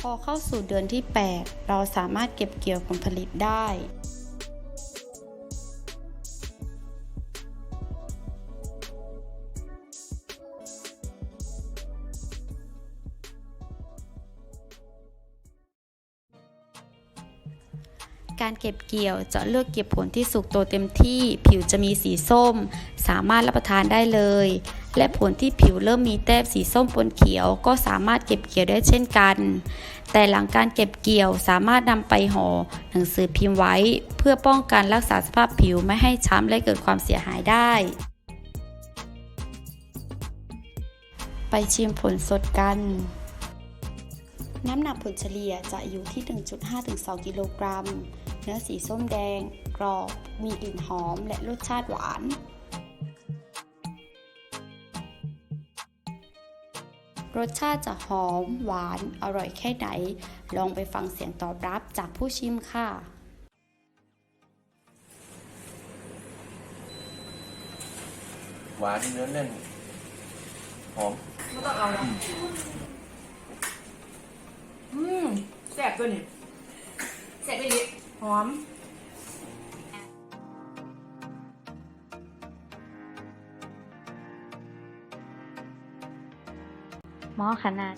พอเข้าสู่เดือนที่ 8 เราสามารถเก็บเกี่ยวผลผลิตได้ การเก็บเกี่ยวจะเลือกเก็บผลที่สุกโตเต็มที่ ผิวจะมีสีส้ม สามารถรับประทานได้เลย และผลที่ผิวเริ่มมีแต้มสีส้มปนเขียว ก็สามารถเก็บเกี่ยวได้เช่นกัน แต่หลังการเก็บเกี่ยวสามารถนำไปห่อหนังสือพิมพ์ไว้ เพื่อป้องกันรักษาสภาพผิวไม่ให้ช้ำและเกิดความเสียหายได้ ไปชิมผลสดกัน น้ำหนักผลเฉลี่ยจะอยู่ที่ 1.5-2 กิโลกรัม เนื้อสีส้มแดง กรอบ มีกลิ่นหอมและรสชาติหวาน รสชาติจะหอม หวาน อร่อยแค่ไหน ลองไปฟังเสียงตอบรับจากผู้ชิมค่ะหวานเนื้อแน่นหอมไม่ต้องเอาแล้วอืมแซ่บตัวนี้แซ่บไปดิหอม หมอขนาด